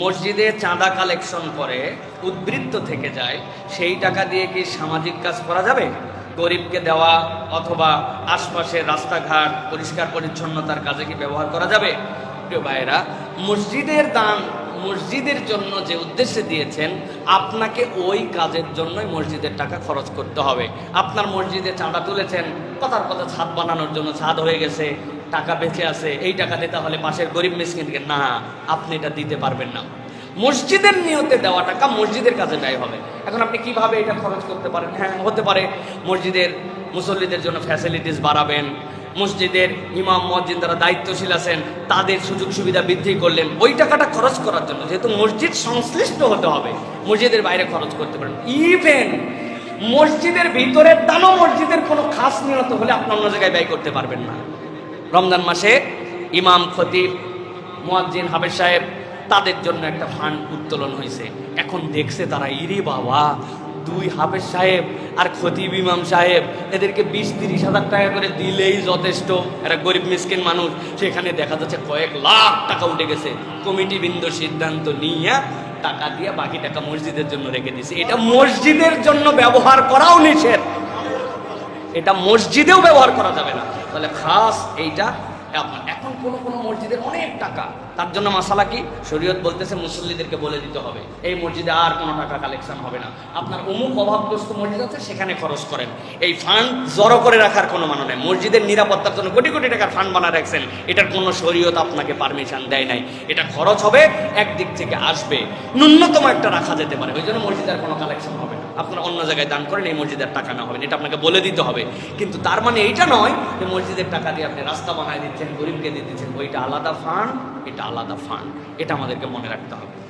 মসজিদে চাঁদা কালেকশন করে উদ্বৃত্ত থেকে যায়, সেই টাকা দিয়ে কি সামাজিক কাজ করা যাবে? গরিবকে দেওয়া অথবা আশপাশের রাস্তাঘাট, পরিষ্কার পরিচ্ছন্নতার কাজে কি ব্যবহার করা যাবে? প্রিয় ভাইয়েরা, মসজিদের দান, মসজিদের জন্য যে উদ্দেশ্যে দিয়েছেন, আপনাকে ওই কাজের জন্যই মসজিদের টাকা খরচ করতে হবে। আপনার মসজিদে চাঁদা তুলেছেন, কথার কথা ছাদ বানানোর জন্য ছাদ হয়ে গেছে টাকা বেঁচে আছে, এই টাকাতে তাহলে হলে পাশের গরিব মিসকিনকে না, আপনি এটা দিতে পারবেন না। মসজিদের নিয়তে দেওয়া টাকা মসজিদের কাজে ব্যয় হবে। এখন আপনি কীভাবে এটা খরচ করতে পারেন? হ্যাঁ হতে পারে মসজিদের মুসল্লিদের জন্য ফ্যাসিলিটিস বাড়াবেন, মসজিদের ইমাম মসজিদ যারা দায়িত্বশীল আছেন, তাদের সুযোগ সুবিধা বৃদ্ধি করলেন, ওই টাকাটা খরচ করার জন্য যেহেতু মসজিদ সংশ্লিষ্ট হতে হবে, মসজিদের বাইরে খরচ করতে পারেন। ইভেন মসজিদের ভিতরে দানও মসজিদের কোনো খাস নিয়ত হলে আপনি অন্য জায়গায় ব্যয় করতে পারবেন না। রমজান মাসে ইমাম খতিব, মুয়াজ্জিন হাফেজ সাহেব, তাদের জন্য একটা ফান্ড উত্তোলন হয়েছে। এখন দেখছে তারা, ইরে বাবা, দুই হাফেজ সাহেব আর খতিব ইমাম সাহেব, এদেরকে বিশ তিরিশ হাজার টাকা করে দিলেই যথেষ্ট। একটা গরিব মিসকিন মানুষ। সেখানে দেখা যাচ্ছে কয়েক লাখ টাকা উঠে গেছে। কমিটি বৃন্দ সিদ্ধান্ত নিয়ে টাকা দিয়ে বাকি টাকা মসজিদের জন্য রেখে দিছে এটা মসজিদের জন্য ব্যবহার করাও নিষেধ। এটা মসজিদেও ব্যবহার করা যাবে না। তাহলে খাস এইটা এখন কোনো কোনো মসজিদের অনেক টাকা। তার জন্য মাসালা কি? শরীয়ত বলতেছে মুসল্লিদেরকে বলে দিতে হবে, এই মসজিদে আর কোনো টাকা কালেকশন হবে না। আপনার অমুক অভাবগ্রস্ত মসজিদ আছে, সেখানে খরচ করেন। এই ফান্ড জড়ো করে রাখার কোনো মানে নেই। মসজিদের নিরাপত্তার জন্য কোটি কোটি টাকার ফান্ড বানা রাখছেন। এটার কোনো শরীয়ত আপনাকে পারমিশন দেয় নাই। এটা খরচ হবে, একদিক থেকে আসবে। ন্যূনতম একটা রাখা যেতে পারে। ওই জন্য মসজিদের কোনো কালেকশন হবে না। আপনারা অন্য জায়গায় দান করেন, এই মসজিদের টাকা না হবে এটা আপনাকে বলে দিতে হবে। কিন্তু তার মানে এইটা নয় যে মসজিদের টাকা দিয়ে আপনি রাস্তা বানায় দিচ্ছেন। গরিবকে দিতেছেন ওইটা আলাদা ফান্ড এটা আলাদা ফান্ড এটা আমাদেরকে মনে রাখতে হবে।